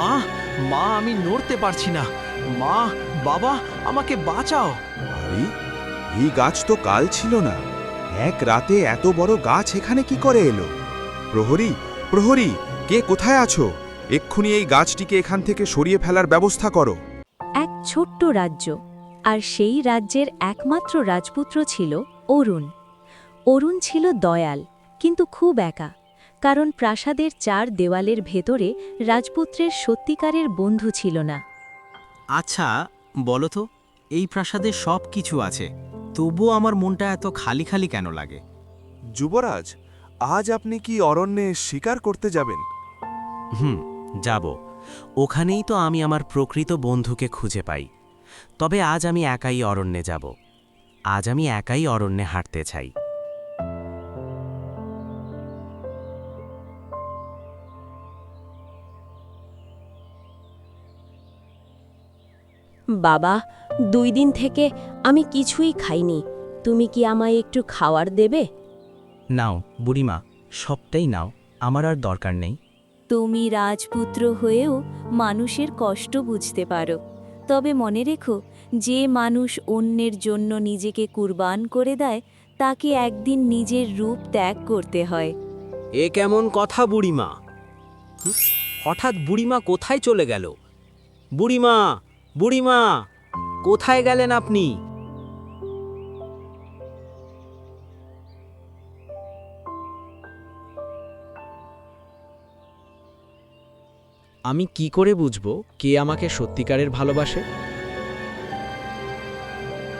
মা মা আমি নড়তে পারছি না। মা বাবা আমাকে বাঁচাও। আরে এই গাছ তো কাল ছিল না। এক রাতে এত বড় গাছ এখানে কি করে এলো? প্রহরী প্রহরী কে কোথায় আছো? এক্ষুনি এই গাছটিকে এখান থেকে সরিয়ে ফেলার ব্যবস্থা করো। এক ছোট্ট রাজ্য আর সেই রাজ্যের একমাত্র রাজপুত্র ছিল অরুণ। অরুণ ছিল দয়াল কিন্তু খুব একা। কারণ প্রাসাদের চার দেওয়ালের ভেতরে রাজপুত্রের সত্যিকারের বন্ধু ছিল না। আচ্ছা বলো তো এই প্রাসাদে সব কিছু আছে তবুও আমার মনটা এত খালি খালি কেন লাগে? যুবরাজ আজ আপনি কি অরণ্যে শিকার করতে যাবেন? হুম যাব। ওখানেই তো আমি আমার প্রকৃত বন্ধুকে খুঁজে পাই। তবে আজ আমি একাই অরণ্যে যাব। আজ আমি একাই অরণ্যে হাঁটতে চাই। বাবা দুই দিন থেকে আমি কিছুই খাইনি। তুমি কি আমায় একটু খাওয়ার দেবে? নাও বুড়িমা সবটাই নাও আমার আর দরকার নেই। তুমি রাজপুত্র হয়েও মানুষের কষ্ট বুঝতে পারো। তবে মনে রেখো যে মানুষ অন্যের জন্য নিজেকে কুরবান করে দেয় তাকে একদিন নিজের রূপ ত্যাগ করতে হয়। এ কেমন কথা বুড়িমা? হঠাৎ বুড়িমা কোথায় চলে গেল? বুড়িমা! বুড়িমা, কোথায় গেলেন আপনি? আমি কি করে বুঝব কে আমাকে সত্যিকারের ভালোবাসে?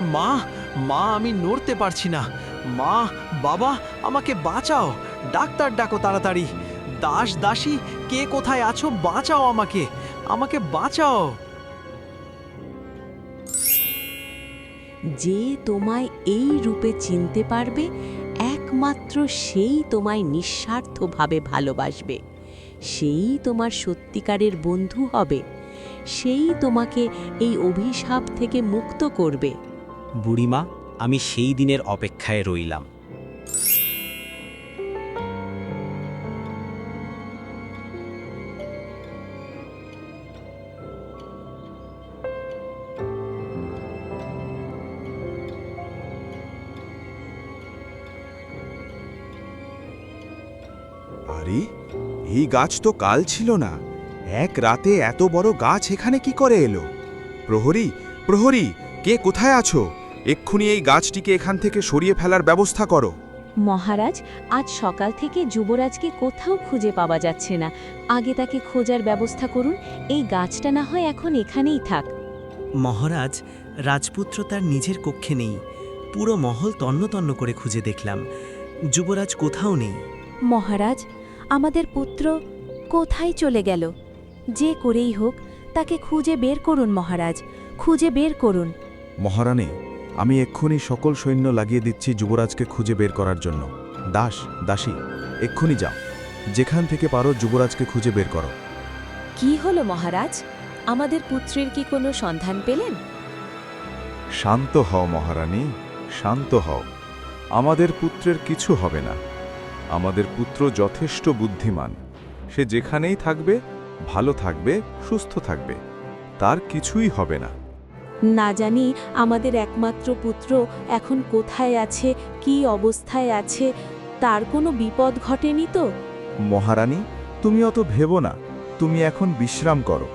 মা মা, আমি নড়তে পারছি না। মা, বাবা, আমাকে বাঁচাও। ডাক্তার ডাকো তাড়াতাড়ি। দাস দাসী, কে কোথায় আছো বাঁচাও আমাকে। আমাকে বাঁচাও। যে তোমায় এই রূপে চিনতে পারবে, একমাত্র সেই তোমায় নিঃস্বার্থভাবে ভালোবাসবে। সেই তোমার সত্যিকারের বন্ধু হবে। সেই তোমাকে এই অভিশাপ থেকে মুক্ত করবে। বুড়িমা, আমি সেই দিনের অপেক্ষায় রইলাম। আরে এই গাছ তো কাল ছিল না। এক রাতে এত বড় গাছ এখানে কি করে এলো? প্রহরী প্রহরী কে কোথায় আছো? এক্ষুনি এই গাছটিকে এখান থেকে সরিয়ে ফেলার ব্যবস্থা করো। মহারাজ আজ সকাল থেকে যুবরাজকে কোথাও খুঁজে পাওয়া যাচ্ছে না। আগে তাকে খোঁজার ব্যবস্থা করুন এই গাছটা না হয় এখন এখানেই থাক। মহারাজ রাজপুত্র তার নিজের কক্ষে নেই। পুরো মহল তন্ন তন্ন করে খুঁজে দেখলাম। যুবরাজ কোথাও নেই। মহারাজ আমাদের পুত্র কোথায় চলে গেল? যে করেই হোক তাকে খুঁজে বের করুন মহারাজ খুঁজে বের করুন। মহারানী আমি এক্ষুনি সকল সৈন্য লাগিয়ে দিচ্ছি যুবরাজকে খুঁজে বের করার জন্য। দাস দাসী এক্ষুনি যাও। যেখান থেকে পারো যুবরাজকে খুঁজে বের করো। কি হলো মহারাজ? আমাদের পুত্রের কি কোনো সন্ধান পেলেন? শান্ত হও মহারানী শান্ত হও। আমাদের পুত্রের কিছু হবে না। আমাদের পুত্র যথেষ্ট বুদ্ধিমান। সে যেখানেই থাকবে ভালো থাকবে সুস্থ থাকবে। তার কিছুই হবে না। না জানি আমাদের একমাত্র পুত্র এখন কোথায় আছে কি অবস্থায় আছে তার কোনো বিপদ ঘটেনি তো? মহারানী তুমি অত ভেবো না। তুমি এখন বিশ্রাম করো।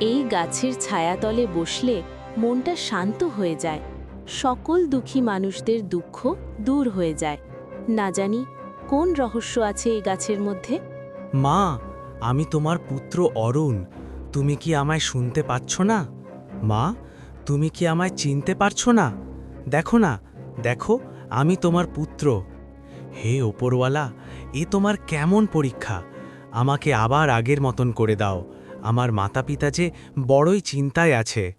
এই গাছের ছায়াতলে বসলে মনটা শান্ত হয়ে যায়। সকল দুঃখী মানুষদের দুঃখ দূর হয়ে যায়। না জানি কোন রহস্য আছে এই গাছের মধ্যে? মা, আমি তোমার পুত্র অরুণ। তুমি কি আমায় শুনতে পাচ্ছ না? মা, তুমি কি আমায় চিনতে পারছ না? দেখো না, দেখো, আমি তোমার পুত্র। হে ওপরওয়ালা, এ তোমার কেমন পরীক্ষা? আমাকে আবার আগের মতন করে দাও। আমার মাতা পিতা যে বড়ই চিন্তায় আছে।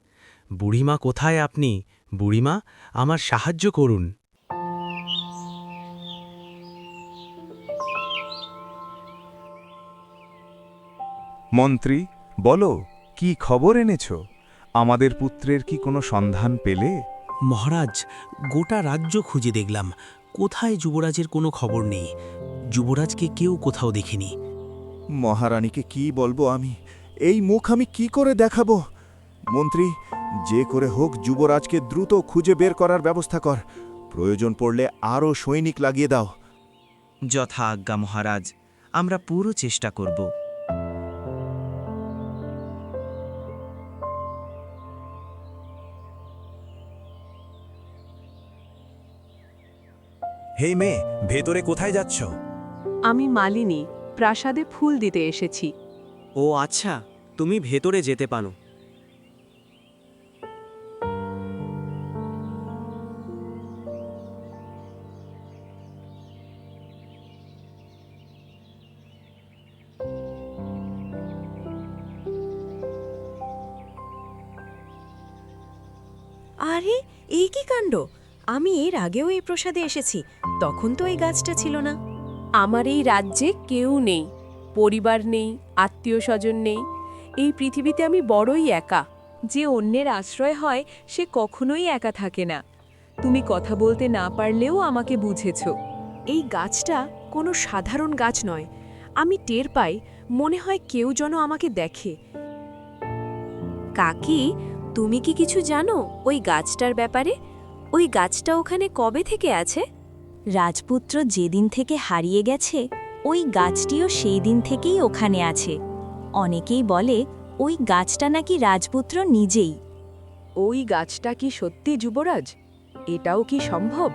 বুড়িমা কোথায় আপনি? বুড়িমা, আমার সাহায্য করুন। মন্ত্রী বলো কি খবর এনেছ? আমাদের পুত্রের কি কোনো সন্ধান পেলে? মহারাজ গোটা রাজ্য খুঁজে দেখলাম। কোথায় যুবরাজের কোনো খবর নেই? যুবরাজকে কেউ কোথাও দেখেনি। মহারানীকে কি বলব আমি? এই মুখ আমি কি করে দেখাবো? মন্ত্রী যে করে হোক যুবরাজকে দ্রুত খুঁজে বের করার ব্যবস্থা কর। প্রয়োজন পড়লে আরও সৈনিক লাগিয়ে দাও। যথা আজ্ঞা মহারাজ আমরা পুরো চেষ্টা করব। হেই মেয়ে ভেতরে কোথায় যাচ্ছ? আমি মালিনী প্রাসাদে ফুল দিতে এসেছি। ও আচ্ছা তুমি ভেতরে যেতে পারো। আরে এই কি কাণ্ড? আমি এর আগেও এই প্রসাদে এসেছি, তখন তো এই গাছটা ছিল না। আমার এই রাজ্যে কেউ নেই, পরিবার নেই আত্মীয় স্বজন নেই। এই পৃথিবীতে আমি বড়ই একা, যে অন্যের আশ্রয় হয় সে কখনোই একা থাকে না। তুমি কথা বলতে না পারলেও আমাকে বুঝেছ। এই গাছটা কোনো সাধারণ গাছ নয়, আমি টের পাই, মনে হয় কেউ যেন আমাকে দেখে। কাকি, তুমি কি কিছু জানো ওই গাছটার ব্যাপারে? ওই গাছটা ওখানে কবে থেকে আছে? রাজপুত্র যেদিন থেকে হারিয়ে গেছে, ওই গাছটিও সেই দিন থেকেই ওখানে আছে। অনেকেই বলে, ওই গাছটা নাকি রাজপুত্র নিজেই। ওই গাছটা কি সত্যি যুবরাজ? এটাও কি সম্ভব?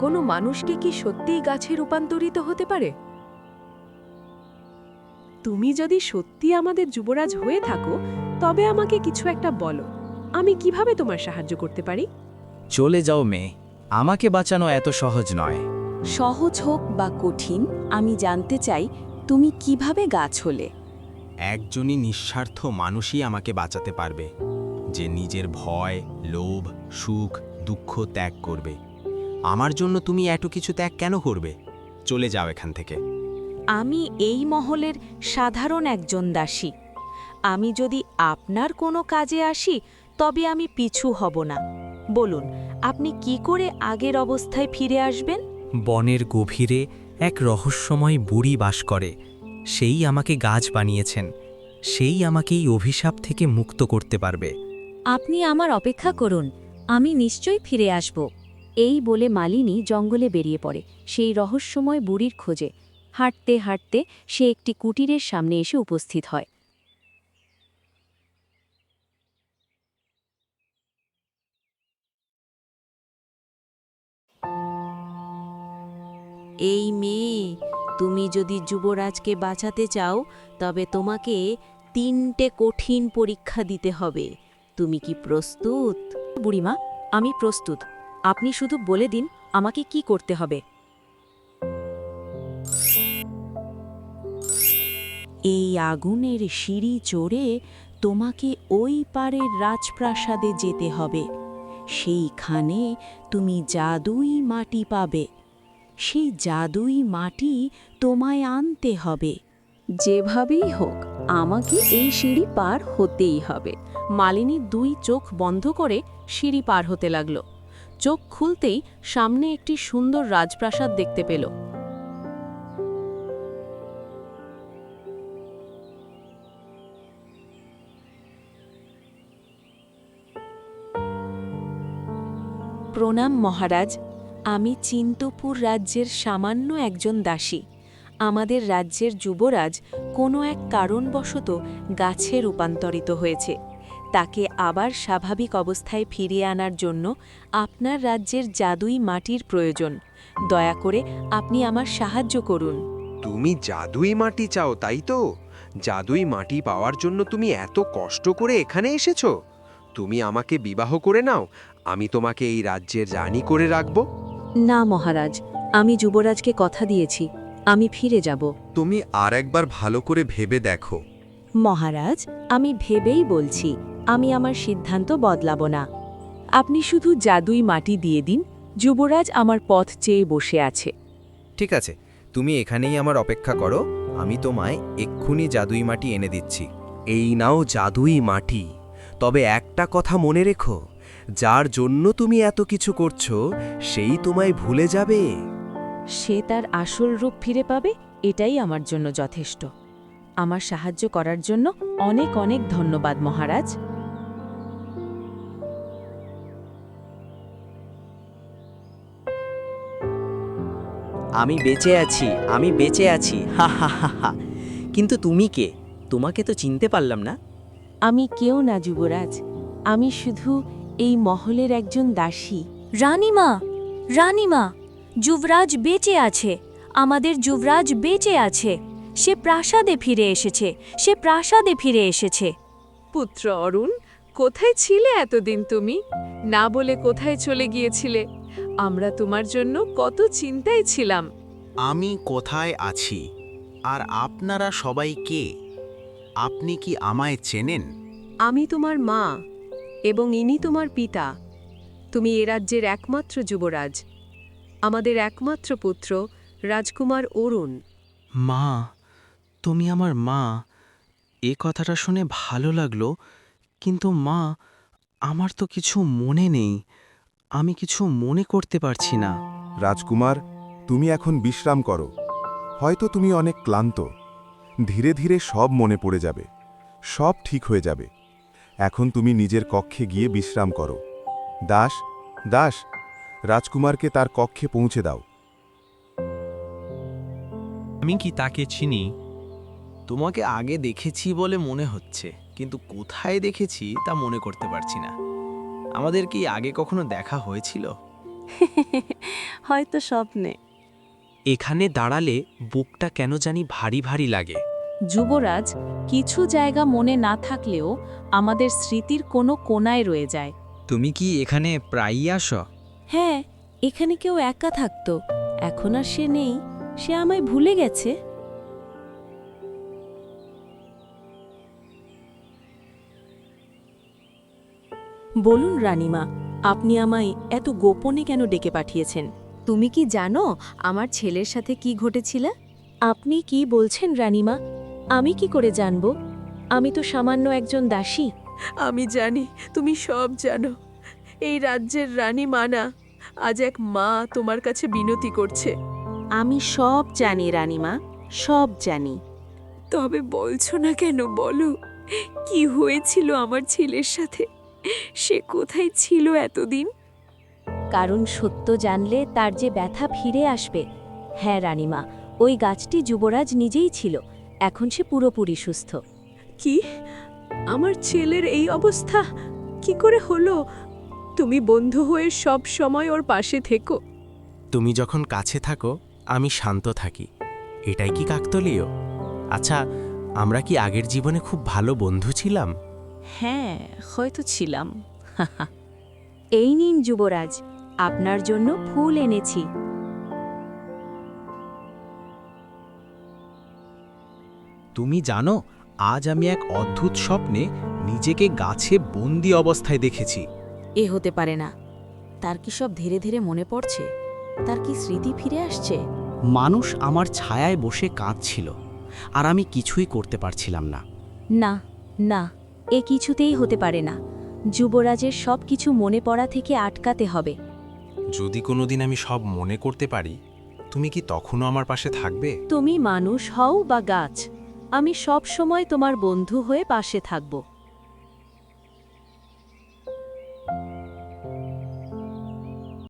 কোনো মানুষকে কি সত্যিই গাছে রূপান্তরিত হতে পারে? তুমি যদি সত্যি আমাদের যুবরাজ হয়ে থাকো, তবে আমাকে কিছু একটা বলো। আমি কীভাবে তোমার সাহায্য করতে পারি? চলে যাও মেয়ে আমাকে বাঁচানো এত সহজ নয়। সহজ হোক বা কঠিন আমি জানতে চাই তুমি কীভাবে গাছ হলে। একজনই নিঃস্বার্থ মানুষই আমাকে বাঁচাতে পারবে যে নিজের ভয় লোভ সুখ দুঃখ ত্যাগ করবে। আমার জন্য তুমি এত কিছু ত্যাগ কেন করবে? চলে যাও এখান থেকে। আমি এই মহলের সাধারণ একজন দাসী। আমি যদি আপনার কোনো কাজে আসি তবে আমি পিছু হব না। বলুন আপনি কি করে আগের অবস্থায় ফিরে আসবেন? বনের গভীরে এক রহস্যময় বুড়ি বাস করে। সেই আমাকে গাছ বানিয়েছেন। সেই আমাকে এই অভিশাপ থেকে মুক্ত করতে পারবে। আপনি আমার অপেক্ষা করুন আমি নিশ্চয়ই ফিরে আসব। এই বলে মালিনী জঙ্গলে বেরিয়ে পড়ে সেই রহস্যময় বুড়ির খোঁজে। হাঁটতে হাঁটতে সে একটি কুটিরের সামনে এসে উপস্থিত হয়। এই মেয়ে তুমি যদি যুবরাজকে বাঁচাতে চাও তবে তোমাকে তিনটে কঠিন পরীক্ষা দিতে হবে। তুমি কি প্রস্তুত? বুড়িমা আমি প্রস্তুত। আপনি শুধু বলে দিন আমাকে কি করতে হবে। এই আগুনের সিঁড়ি চড়ে তোমাকে ওই পারের রাজপ্রাসাদে যেতে হবে। সেইখানে তুমি জাদুই মাটি পাবে। সেই জাদুই মাটি তোমায় আনতে হবে। যেভাবেই হোক, আমাকে এই সিঁড়ি পার হতেই হবে। মালিনী দুই চোখ বন্ধ করে সিঁড়ি পার হতে লাগল। চোখ খুলতেই সামনে একটি সুন্দর রাজপ্রাসাদ দেখতে পেল। প্রণাম মহারাজ। আমি চিন্তপুর রাজ্যের সামান্য একজন দাসী। আমাদের রাজ্যের যুবরাজ কোনো এক কারণবশত গাছে রূপান্তরিত হয়েছে। তাকে আবার স্বাভাবিক অবস্থায় ফিরিয়ে আনার জন্য আপনার রাজ্যের জাদুই মাটির প্রয়োজন। দয়া করে আপনি আমার সাহায্য করুন। তুমি জাদুই মাটি চাও, তাই তো? জাদুই মাটি পাওয়ার জন্য তুমি এত কষ্ট করে এখানে এসেছ? তুমি আমাকে বিবাহ করে নাও, আমি তোমাকে এই রাজ্যের রানী করে রাখব। না মহারাজ আমি যুবরাজকে কথা দিয়েছি আমি ফিরে যাব। তুমি আর একবার ভালো করে ভেবে দেখো। মহারাজ আমি ভেবেই বলছি আমি আমার সিদ্ধান্ত বদলাব না। আপনি শুধু জাদুই মাটি দিয়ে দিন যুবরাজ আমার পথ চেয়ে বসে আছে। ঠিক আছে তুমি এখানেই আমার অপেক্ষা করো আমি তোমায় এক্ষুনি জাদুই মাটি এনে দিচ্ছি। এই নাও জাদুই মাটি। তবে একটা কথা মনে রেখো যার জন্য তুমি এত কিছু করছ সেই তোমায় ভুলে যাবে। সে তার আসল রূপ ফিরে পাবে এটাই আমার জন্য যথেষ্ট। আমার সাহায্য করার জন্য অনেক অনেক ধন্যবাদ মহারাজ। আমি বেঁচে আছি আমি বেঁচে আছি। হা হা হা হা। কিন্তু তুমি কে? তোমাকে তো চিনতে পারলাম না। আমি কেউ না যুবরাজ। আমি শুধু এই মহলের একজন দাসী। রানীমা রানীমা যুবরাজ বেঁচে আছে। আমাদের যুবরাজ বেঁচে আছে। সে প্রাসাদে ফিরে এসেছে। সে প্রাসাদে ফিরে এসেছে। পুত্র অরুণ কোথায় ছিলে এতদিন তুমি? না বলে কোথায় চলে গিয়েছিলে? আমরা তোমার জন্য কত চিন্তায় ছিলাম। আমি কোথায় আছি? আর আপনারা সবাই কে? আপনি কি আমায় চেনেন? আমি তোমার মা। এবং ইনি তোমার পিতা। তুমি এ রাজ্যের একমাত্র যুবরাজ। আমাদের একমাত্র পুত্র রাজকুমার অরুণ। মা তুমি আমার মা। এ কথাটা শুনে ভালো লাগল কিন্তু মা আমার তো কিছু মনে নেই। আমি কিছু মনে করতে পারছি না। রাজকুমার তুমি এখন বিশ্রাম করো। হয়তো তুমি অনেক ক্লান্ত। ধীরে ধীরে সব মনে পড়ে যাবে। সব ঠিক হয়ে যাবে। এখন তুমি নিজের কক্ষে গিয়ে বিশ্রাম করো। দাস দাস রাজকুমারকে তার কক্ষে পৌঁছে দাও। আমি কি তাকে চিনি? তোমাকে আগে দেখেছি বলে মনে হচ্ছে কিন্তু কোথায় দেখেছি তা মনে করতে পারছি না। আমাদের কি আগে কখনো দেখা হয়েছিল? হয়তো স্বপ্নে। এখানে দাঁড়ালে বুকটা কেন জানি ভারী ভারী লাগে। যুবরাজ কিছু জায়গা মনে না থাকলেও আমাদের স্মৃতির কোনো কোনায় রয়ে যায়। তুমি কি এখানে প্রায়ই আসো? হ্যাঁ এখানে কেউ একা থাকতো। এখন আর সে নেই। সে আমায় ভুলে গেছে। বলুন রানীমা আপনি আমায় এত গোপনে কেন ডেকে পাঠিয়েছেন? তুমি কি জানো আমার ছেলের সাথে কি ঘটেছিল? আপনি কি বলছেন রানীমা? আমি কি করে জানব? আমি তো সামান্য একজন দাসী। আমি জানি তুমি সব জানো। এই রাজ্যের রানী মানা আজ এক মা তোমার কাছে বিনতি করছে। আমি সব জানি রানীমা সব জানি। তবে বলছো না কেন বলো? কি হয়েছিল আমার ছেলের সাথে? সে কোথায় ছিল এতদিন? কারণ সত্য জানলে তার যে ব্যথা ফিরে আসবে। হ্যাঁ রানীমা ওই গাছটি যুবরাজ নিজেই ছিল। এখন সে পুরোপুরি সুস্থ। কি? আমার ছেলের এই অবস্থা? কি করে হলো? তুমি বন্ধু হয়ে সব সময় ওর পাশে থেকো। তুমি যখন কাছে থাকো আমি শান্ত থাকি। এটাই কি কাকতলীয়? আচ্ছা আমরা কি আগের জীবনে খুব ভালো বন্ধু ছিলাম? হ্যাঁ হয়তো ছিলাম। এই নিন যুবরাজ আপনার জন্য ফুল এনেছি। তুমি জানো আজ আমি এক অদ্ভুত স্বপ্নে নিজেকে গাছে বন্দি অবস্থায় দেখেছি। এ হতে পারে না। তার কি সব ধীরে ধীরে মনে পড়ছে? তার কি স্মৃতি ফিরে আসছে? মানুষ আমার ছায়ায় বসে কাঁদছিল আর আমি কিছুই করতে পারছিলাম না। না না এ কিছুতেই হতে পারে না। যুবরাজের সব কিছু মনে পড়া থেকে আটকাতে হবে। যদি কোনোদিন আমি সব মনে করতে পারি তুমি কি তখনও আমার পাশে থাকবে? তুমি মানুষ হও বা গাছ আমি সব সময় তোমার বন্ধু হয়ে পাশে থাকব।